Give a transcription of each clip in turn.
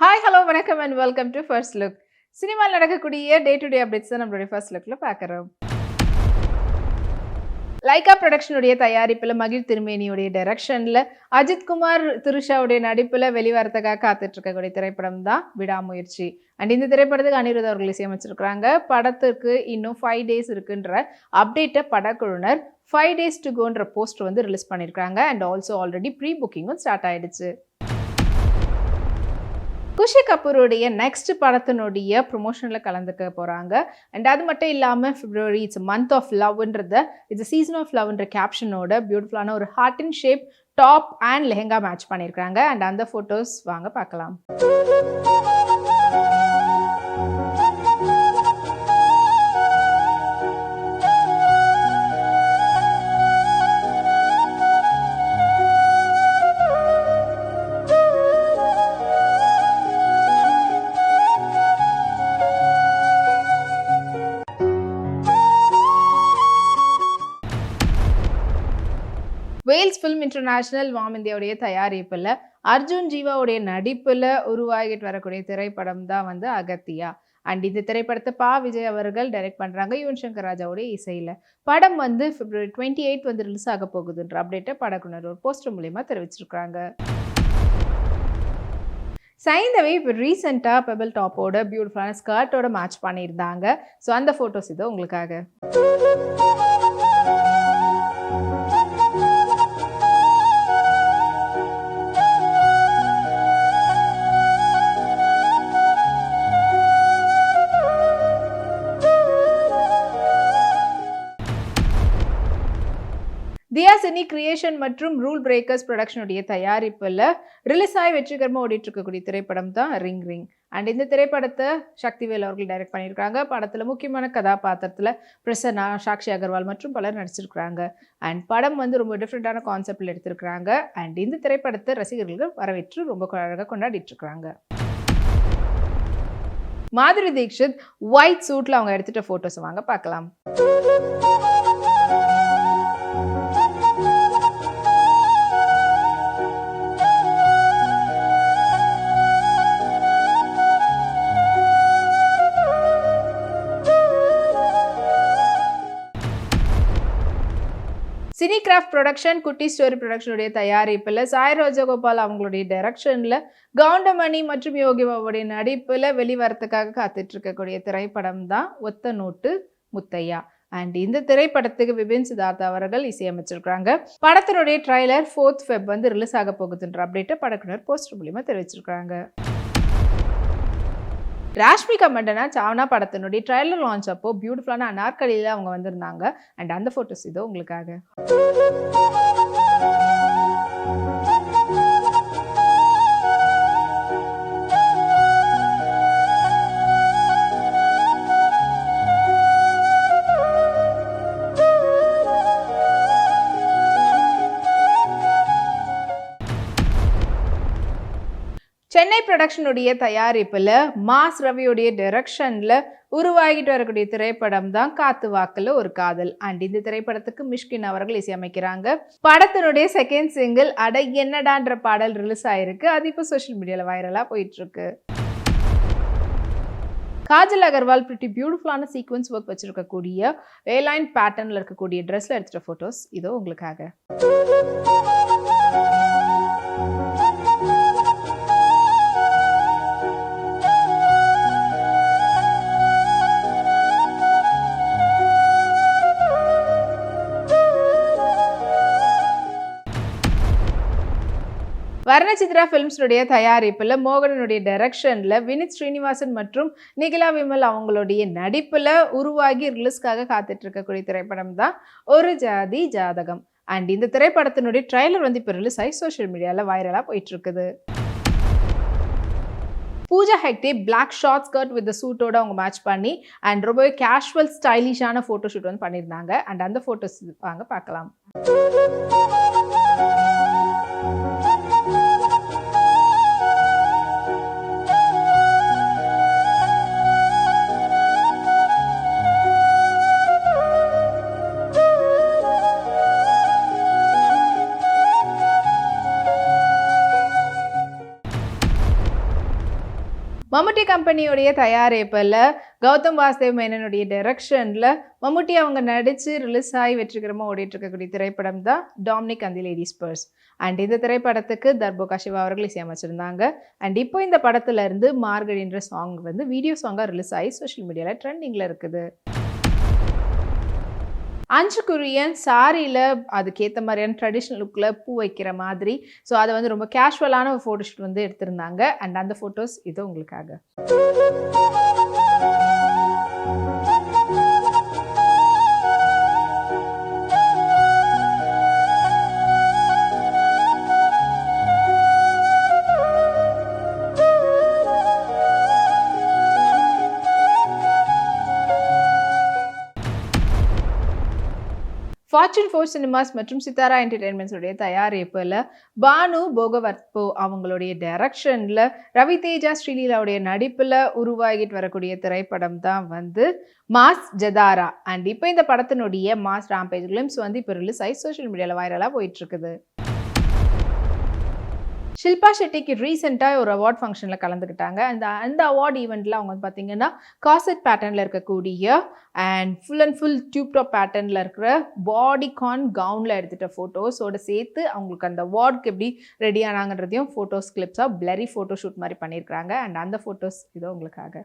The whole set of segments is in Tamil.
ஹாய் ஹலோ வணக்கம் and welcome to first look சினிமாவில் நடக்கக்கூடிய டே டு டே அப்டேட்ஸ் தான் நம்மளுடைய ஃபர்ஸ்ட் லுக்கில் பார்க்குறோம். லைகா ப்ரொடக்ஷனுடைய தயாரிப்பில் மகிழ் திருமேனியுடைய டைரக்ஷனில் அஜித்குமார் திருஷாவுடைய நடிப்பில் வெளிவரத்துக்காக காத்துட்டு இருக்கக்கூடிய திரைப்படம் தான் விடாமுயற்சி. அண்ட் இந்த திரைப்படத்துக்கு அனிருத் அவர்கள் இசையமைச்சிருக்கிறாங்க. படத்துக்கு இன்னும் ஃபைவ் டேஸ் இருக்குன்ற அப்டேட்டை படக்குழுனர் ஃபைவ் டேஸ் டு கோன்ற போஸ்டர் வந்து ரிலீஸ் பண்ணியிருக்காங்க அண்ட் ஆல்சோ ஆல்ரெடி ப்ரீ புக்கிங்கும் ஸ்டார்ட் ஆயிடுச்சு. குஷி கபூருடைய நெக்ஸ்ட் படத்தினுடைய ப்ரொமோஷனில் கலந்துக்க போகிறாங்க அண்ட் அது மட்டும் இல்லாமல் ஃபிப்ரவரி இட்ஸ் மந்த் ஆஃப் லவ்ன்றத இட்ஸ் சீசன் ஆஃப் லவ்ன்ற கேப்ஷனோட பியூட்டிஃபுல்லான ஒரு heart and shape top and lehenga match பண்ணியிருக்காங்க அண்ட் அந்த ஃபோட்டோஸ் வாங்க பார்க்கலாம். வேல்ஸ் ஃபிலிம் இன்டர்நேஷனல் வாம் இந்தியாவுடைய தயாரிப்பில் அர்ஜுன் ஜீவாவுடைய நடிப்பில் உருவாகிட்டு வரக்கூடிய திரைப்படம் தான் வந்து அகத்தியா. அண்ட் இந்த திரைப்படத்தை பா. விஜய் அவர்கள் டைரக்ட் பண்ணுறாங்க யுவன் சங்கர் ராஜாவுடைய இசையில். படம் வந்து பிப்ரவரி டுவெண்ட்டி எயிட் வந்து ரிலீஸ் ஆக போகுதுன்ற அப்டேட்டை படக்குனர் ஒரு போஸ்டர் மூலியமாக தெரிவிச்சிருக்காங்க சைந்தவி இப்போ ரீசெண்டாக பெபிள் டாப்போட பியூட்டிஃபுல்லான ஸ்கர்ட்டோட மேட்ச் பண்ணியிருந்தாங்க. ஸோ அந்த ஃபோட்டோஸ் இது உங்களுக்காக. தியா கிரியேஷன் மற்றும் ரூல் பிரேக்கர்ஸ் ப்ரொடக்ஷனுடைய தயாரிப்பில் ரிலீஸ் ஆகி வெற்றிகரமாக ஓடிட்டு இருக்கக்கூடிய திரைப்படம் தான் ரிங் ரிங் அண்ட் இந்த திரைப்படத்தை சக்திவேல் அவர்கள் டைரக்ட் பண்ணியிருக்காங்க. படத்தில் முக்கியமான கதாபாத்திரத்தில் பிரசன்னா சாக்ஷி அகர்வால் மற்றும் பலர் நடிச்சிருக்கிறாங்க. அண்ட் படம் வந்து ரொம்ப டிஃப்ரெண்ட்டான கான்செப்டில் எடுத்திருக்கிறாங்க. அண்ட் இந்த திரைப்படத்தை ரசிகர்கள் வரவேற்று ரொம்ப அழகாக கொண்டாடிட்டு இருக்கிறாங்க மாதுரி தீக்ஷித் ஒயிட் சூட்டில் அவங்க எடுத்துகிட்ட ஃபோட்டோஸ் வாங்க பார்க்கலாம். கிராஃப்ட் ப்ரொடக்ஷன் குட்டி ஸ்டோரி ப்ரொடக்ஷனுடைய தயாரிப்பில் சாய் ராஜகோபால் அவங்களுடைய டைரக்ஷனில் கவுண்டமணி மற்றும் யோகி பாபுடைய நடிப்பில் வெளிவரத்துக்காக காத்துட்ருக்கக்கூடிய திரைப்படம் தான் ஒத்த நோட்டு முத்தையா. அண்ட் இந்த திரைப்படத்துக்கு விபின் சித்தார்த் அவர்கள் இசையமைச்சிருக்கிறாங்க. படத்தினுடைய ட்ரைலர் ஃபோர்த் ஃபெப் வந்து ரிலீஸ் ஆக போகுதுன்ற அப்டேட்டை படக்குனர் போஸ்டர் மூலியமாக தெரிவிச்சிருக்கிறாங்க. ராஷ்மிகா மண்டனா சாவனா படத்தினுடைய ட்ரைலர் லான்ச் அப்போ பியூட்டிஃபுல்லான அனார்கலியில் அவங்க வந்திருந்தாங்க. அண்ட் அந்த ஃபோட்டோஸ் இதோ உங்களுக்காக. சென்னை ப்ரொடக்ஷனுடைய தயாரிப்பில் மாஸ் ரவியுடைய டைரக்ஷனில் உருவாகிட்டு வரக்கூடிய திரைப்படம் தான் காத்து வாக்கில் ஒரு காதல். அண்ட் இந்த திரைப்படத்துக்கு மிஷ்கின் அவர்கள் இசையமைக்கிறாங்க. படத்தினுடைய செகண்ட் சிங்கிள் அட என்னடான்ற பாடல் ரிலீஸ் ஆயிருக்கு. அது இப்போ சோஷியல் மீடியாவில் வைரலாக போயிட்டுருக்கு. காஜல் அகர்வால் பிரிட்டி பியூட்டிஃபுல்லான சீக்வன்ஸ் ஒர்க் வச்சிருக்கக்கூடிய ஏலைன் பேட்டர்னில் இருக்கக்கூடிய ட்ரெஸ்ஸில் எடுத்துகிட்ட ஃபோட்டோஸ் இதோ உங்களுக்காக. சித்ரா ஃபிலிம்ஸுடைய தயாரிப்பில் மோகனனுடைய டைரக்ஷனில் வினித் ஸ்ரீனிவாசன் மற்றும் நிகிலா விமல் அவங்களுடைய நடிப்பில் உருவாகி ரிலீஸ்க்காக காத்துட்டு இருக்கக்கூடிய திரைப்படம் தான் ஒரு ஜாதி ஜாதகம். அண்ட் இந்த திரைப்படத்தினுடைய ட்ரைலர் வந்து இப்போ ரிலீஸ் ஆகி சோஷியல் மீடியாவில் வைரலாக போயிட்டு இருக்குது Pooja Hegde black short skirt with சூட்டோட அவங்க மேட்ச் பண்ணி அண்ட் ரொம்பவே கேஷுவல் ஸ்டைலிஷான ஃபோட்டோ ஷூட் வந்து பண்ணியிருந்தாங்க. அண்ட் அந்த ஃபோட்டோஸ் வாங்க பார்க்கலாம். மம்முட்டி கம்பெனியோடைய தயாரிப்பில் கௌதம் வாசுதேவ் மேனனுடைய டைரக்ஷனில் மம்முட்டி அவங்க நடித்து ரிலீஸ் ஆகி வெற்றிகரமாக ஓடிட்டுருக்கக்கூடிய திரைப்படம் தான் Dominic and the ladies purse and இந்த திரைப்படத்துக்கு தர்போகா சிவா அவர்கள் இசையமைச்சிருந்தாங்க. அண்ட் இப்போ இந்த படத்துலேருந்து மார்கழின்ற சாங் வந்து வீடியோ சாங்காக ரிலீஸ் ஆகி சோஷியல் மீடியாவில் ட்ரெண்டிங்கில் இருக்குது. அஞ்சு குரியன் சாரியில் அதுக்கேற்ற மாதிரியான ட்ரெடிஷ்னல் லுக்கில் பூ வைக்கிற மாதிரி. ஸோ அதை வந்து ரொம்ப கேஷுவலான ஒரு ஃபோட்டோஷூட் வந்து எடுத்திருந்தாங்க. அண்ட் அந்த ஃபோட்டோஸ் இது உங்களுக்காக. ஃபார்ச்சூன் ஃபோர் சினிமாஸ் மற்றும் சித்தாரா என்டர்டெயின்மெண்ட்ஸுடைய தயாரிப்பில் பானு போகவர்த்போ அவங்களுடைய டைரக்ஷனில் ரவி தேஜா ஸ்ரீலீலாவுடைய நடிப்பில் உருவாகிட்டு வரக்கூடிய திரைப்படம் தான் வந்து மாஸ் ஜதாரா. அண்ட் இப்போ இந்த படத்தினுடைய மாஸ் ராம்பேஜ் கிளிம்ஸ் வந்து இப்போ ரிலீஸ் ஆகி சோஷியல் மீடியாவில் வைரலாக போயிட்டுருக்குது ஷில்பா ஷெட்டிக்கு ரீசெண்டாக ஒரு அவார்ட் ஃபங்க்ஷனில் கலந்துக்கிட்டாங்க. அந்த அந்த அவார்ட் ஈவெண்ட்டில் அவங்க வந்து பார்த்தீங்கன்னா காசட் பேட்டர்னில் இருக்கக்கூடிய and full and full tube top பேட்டர்னில் இருக்கிற பாடி கான் கவுனில் எடுத்துகிட்ட ஃபோட்டோஸோட சேர்த்து அவங்களுக்கு அந்த அவார்டுக்கு எப்படி ரெடி ஆனாங்கன்றதையும் ஃபோட்டோஸ் கிளிப்ஸாக பிளரி ஃபோட்டோ ஷூட் மாதிரி பண்ணியிருக்காங்க அண்ட் அந்த ஃபோட்டோஸ் இதோ உங்களுக்காக.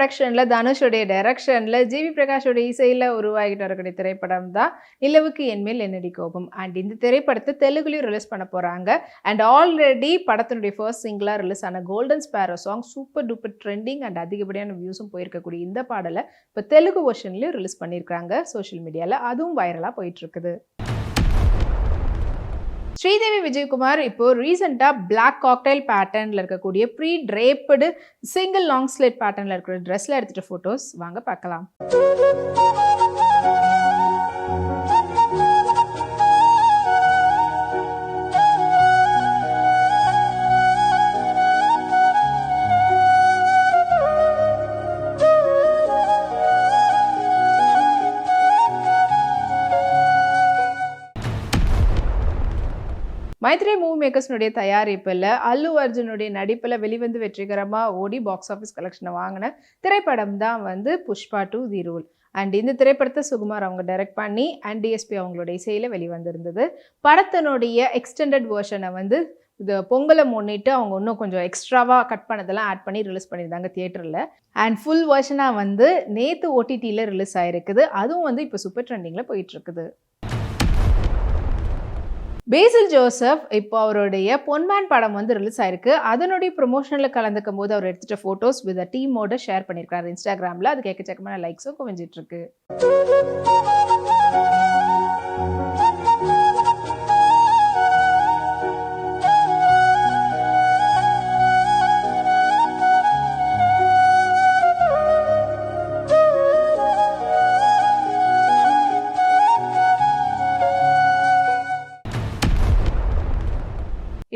ப்ரொடக்ஷனில் தனுஷுடைய டைரக்ஷனில் ஜிவி பிரகாஷோட இசையில் உருவாகிட்டு வரக்கூடிய திரைப்படம் தான் நிலவுக்கு என்மேல் என்னடி கோபம்? அண்ட் இந்த திரைப்படத்தை தெலுங்குலையும் ரிலீஸ் பண்ண போகிறாங்க அண்ட் ஆல்ரெடி படத்தினுடைய ஃபர்ஸ்ட் சிங்கிளாக ரிலீஸ் ஆன golden sparrow song super duper trending and அதிகப்படியான வியூஸும் போயிருக்கக்கூடிய இந்த பாடலை இப்போ தெலுங்கு வெர்ஷன்லையும் ரிலீஸ் பண்ணியிருக்காங்க சோஷியல் மீடியாவில் அதுவும் வைரலாக போயிட்டுருக்குது ஸ்ரீதேவி விஜயகுமார் இப்போ ரீசெண்டாக பிளாக் காக்டைல் பேட்டர்னில் இருக்கக்கூடிய ப்ரீ ட்ரேப்படு சிங்கிள் லாங் ஸ்லெட் பேட்டர்னில் இருக்கிற ட்ரெஸ்ஸில் எடுத்துகிட்ட ஃபோட்டோஸ் வாங்க பார்க்கலாம். மைத்ரே மூவி மேக்கர்ஸ்னுடைய தயாரிப்பில் அல்லு அர்ஜுனுடைய நடிப்பில் வெளிவந்து வெற்றிகரமாக ஓடி பாக்ஸ் ஆஃபீஸ் கலெக்ஷனை வாங்கின திரைப்படம் தான் வந்து Pushpa two the rule and இந்த திரைப்படத்தை சுகுமார் அவங்க டைரக்ட் பண்ணி அண்ட் டிஎஸ்பி அவங்களோட இசையில் வெளிவந்திருந்தது. படத்தினுடைய எக்ஸ்டெண்டட் வேர்ஷனை வந்து இது பொங்கலை முன்னிட்டு அவங்க இன்னும் கொஞ்சம் எக்ஸ்ட்ராவாக கட் பண்ணதெல்லாம் ஆட் பண்ணி ரிலீஸ் பண்ணியிருந்தாங்க தியேட்டரில் அண்ட் ஃபுல் வேர்ஷனாக வந்து நேற்று ஓடிடியில் ரிலீஸ் ஆகிருக்குது அதுவும் வந்து இப்போ சூப்பர் ட்ரெண்டிங்கில் போயிட்டுருக்குது பேசில் ஜோசப் இப்போ அவருடைய பொன்மேன் படம் வந்து ரிலீஸ் ஆயிருக்கு. அதனுடைய ப்ரொமோஷனில் கலந்துக்கும் போது அவர் எடுத்துட்ட ஃபோட்டோஸ் வித் டீமோட ஷேர் பண்ணியிருக்காரு இன்ஸ்டாகிராமில் அது எக்கச்சக்கமான லைக்ஸும் குவிஞ்சிட்டு